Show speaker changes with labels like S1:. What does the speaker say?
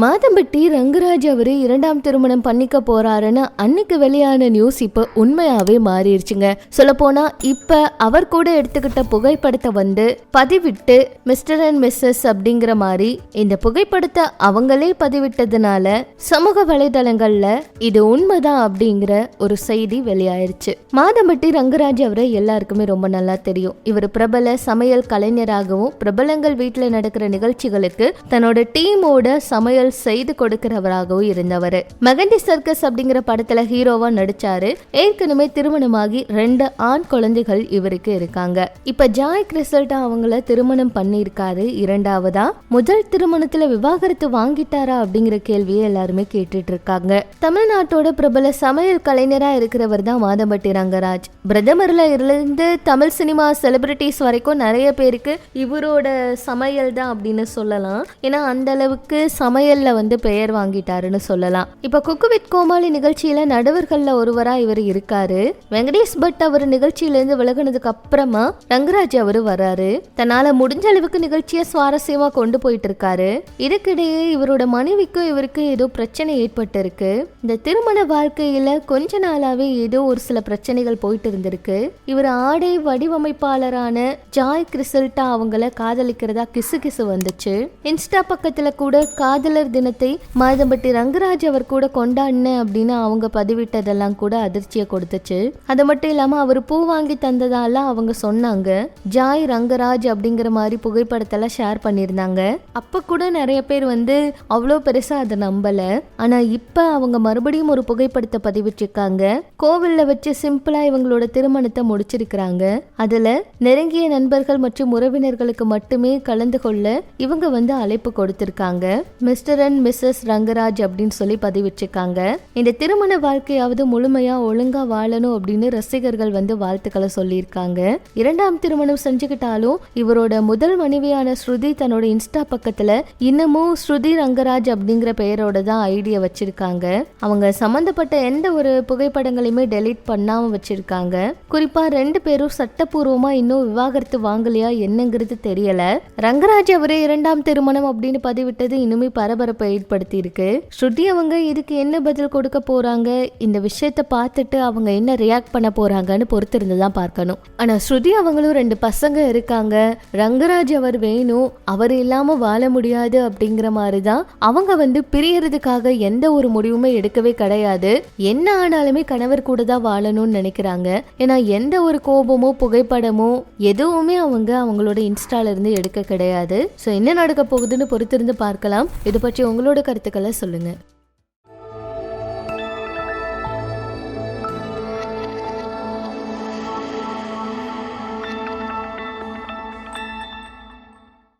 S1: மாதம்பட்டி ரங்கராஜ் அவரு இரண்டாம் திருமணம் பண்ணிக்க போறாருன்னு அன்னைக்கு வெளியான நியூஸ் இப்ப உண்மையாவே மாறிடுச்சுங்க. சொல்ல போனா இப்ப அவர் கூட எடுத்துக்கிட்ட புகைப்படத்தை வந்து பதிவிட்டு மிஸ்டர் அண்ட் மிஸ்ஸஸ் அப்படிங்கிற மாதிரி இந்த புகைப்படத்தை அவங்களே பதிவிட்டதுனால சமூக வலைதளங்கள்ல இது உண்மைதான் அப்படிங்கிற ஒரு செய்தி வெளியாயிருச்சு. மாதம்பட்டி ரங்கராஜ் அவரை எல்லாருக்குமே ரொம்ப நல்லா தெரியும். இவர் பிரபல சமையல் கலைஞராகவும் பிரபலங்கள் வீட்டுல நடக்கிற நிகழ்ச்சிகளுக்கு தன்னோட டீமோட சமையல் செய்து கொடுக்கிறவராகவும் இருந்தவர். மெகண்டி சர்க்கஸ் அப்படிங்கிற படத்துல ஹீரோவா நடிச்சாரு. ஏற்கனவே திருமணமாகி ரெண்டு ஆண் குழந்தைகள் இவருக்கு இருக்காங்க. இப்ப ஜாய் கிறிசல்டா அவங்கள திருமணம் பண்ணியிருக்காரு இரண்டாவதா? முதல் திருமணத்துல விவாகரத்து வாங்கிட்டாரா அப்படிங்கிற கேள்வியை எல்லாருமே கேட்டுட்டு இருக்காங்க தமிழ்நாட்டோட பிரபல சமையல் கலைஞரா இருக்கிறவர் தான் மாதம்பட்டி ரங்கராஜ். பிரதமர்ல இருந்து தமிழ் சினிமா செலிபிரிட்டிஸ் வரைக்கும் நிறைய பேருக்கு இவரோட சமையல் தான் அப்படின்னு சொல்லலாம். ஏன்னா அந்த அளவுக்கு சமையல்ல வந்து பெயர் வாங்கிட்டாருன்னு சொல்லலாம். இப்போ குக்கு வித் கோமாளி நிகழ்ச்சியில நடுவர்கள்ல ஒருவரா இவர் இருக்காரு. வெங்கடேஷ் பட் அவர் நிகழ்ச்சியிலேருந்து விலகுனதுக்கு அப்புறமா ரங்கராஜ் அவரு வராரு தன்னால முடிஞ்ச அளவுக்கு நிகழ்ச்சியை சுவாரஸ்யமா கொண்டு போயிட்டு இருக்காரு இதுக்கிடையே இவரோட மனைவிக்கும் இவருக்கு ஏதோ பிரச்சனை ஏற்பட்டு இருக்கு இந்த திருமண வாழ்க்கையில கொஞ்ச நாளாவே ஏதோ ஒரு சில பிரச்சனைகள் போயிட்டு இருந்திருக்கு. இவர் ஆடை வடிவமைப்பாளரான ஜாய் கிறிசல்டா அவங்கள காதலிக்கிறதா கிசு கிசு வந்துச்சு. இன்ஸ்டா பக்கத்துல கூட காதலர் தினத்தை மாதம்பட்டி ரங்கராஜ் அவர் கூட கொண்டாடினேன் அப்படின்னு அவங்க பதிவிட்டதெல்லாம் கூட அதிர்ச்சியை கொடுத்துச்சு. அது மட்டும் இல்லாம அவர் பூ வாங்கி தந்ததால அவங்க சொன்னாங்க ஜாய் ரங்கராஜ் அப்படிங்கிற மாதிரி புகைப்படத்தெல்லாம் ஷேர் பண்ணியிருந்தாங்க. அப்ப கூட நிறைய பேர் வந்து அவ்வளோ பெருசா அதை நம்பல. ஆனா இப்ப அவங்க மறுபடியும் ஒரு புகைப்படத்தை பதிவிட்டிருக்காங்க. கோவில்ல வச்சு சிம்பிளா இவங்களோட திருமணத்தை முடிச்சிருக்கிறாங்க. அதுல நெருங்கிய நண்பர்கள் மற்றும் உறவினர்களுக்கு மட்டுமே கலந்து கொள்ள இவங்க வந்து அழைப்பு கொடுத்திருக்காங்க. மிஸ்டர் அண்ட் மிஸ்ஸஸ் ரங்கராஜ் அப்படின்னு சொல்லி பதிவிட்டிருக்காங்க. இந்த திருமண வாழ்க்கையாவது முழுமையா ஒழுங்கா வாழணும் அப்படின்னு ரசிகர்கள் வந்து வாழ்த்துக்களை சொல்லியிருக்காங்க. இரண்டாம் திருமணம் செஞ்சுக்கிட்டாலும் இவரோட முதல் மனைவியான ஸ்ருதி தன்னோட இன்ஸ்டா பக்கத்துல இன்னமும் ஸ்ருதி ரங்கராஜ் அப்படிங்கிற பெயரோட தான் ஐடியா வச்சிருக்காங்க. அவங்க சம்பந்தப்பட்ட எந்த ஒரு புகைப்படங்களையுமே டெலீட் பண்ணாம வச்சிருக்காங்க. குறிப்பா ரெண்டு பேரும் சட்டப்பூர்வமா இன்னும் விவாகரத்து வாங்கலையா என்னங்கிறது தெரியல. ரங்கராஜ் அவரே இரண்டாம் திருமணம் அப்படின்னு பதிவிட்டது இன்னுமே பரபரப்பை ஏற்படுத்தி இருக்கு ஸ்ருதி அவங்க இதுக்கு என்ன பதில் கொடுக்க போறாங்க? இந்த விஷயத்த பார்த்துட்டு அவங்க என்ன ரியாக்ட் பண்ண போறாங்கன்னு பொறுத்திருந்து தான் பார்க்கணும். ஆனா ஸ்ருதி அவங்களும் ரெண்டு பசங்க இருக்காங்க. ரங்கராஜ் அவர் வேணும் அவர் இல்லாம வாழ முடியாது அப்படிங்கிற மாதிரி தான் அவங்க வந்து பிரியறதுக்காக எந்த ஒரு முடிவுமே எடுக்கவே கிடையாது. என்ன ஆனாலுமே கணவர் கூட தான் வாழணும்னு நினைக்கிறாங்க. ஏன்னா எந்த ஒரு கோபமோ புகைப்படமோ எதுவுமே அவங்க அவங்களோட இன்ஸ்டால இருந்து எடுக்க கிடையாது. ஸோ என்ன நடக்க போகுதுன்னு பொறுத்திருந்து பார்க்கலாம். இது பற்றி உங்களோட கருத்துக்களை சொல்லுங்கள்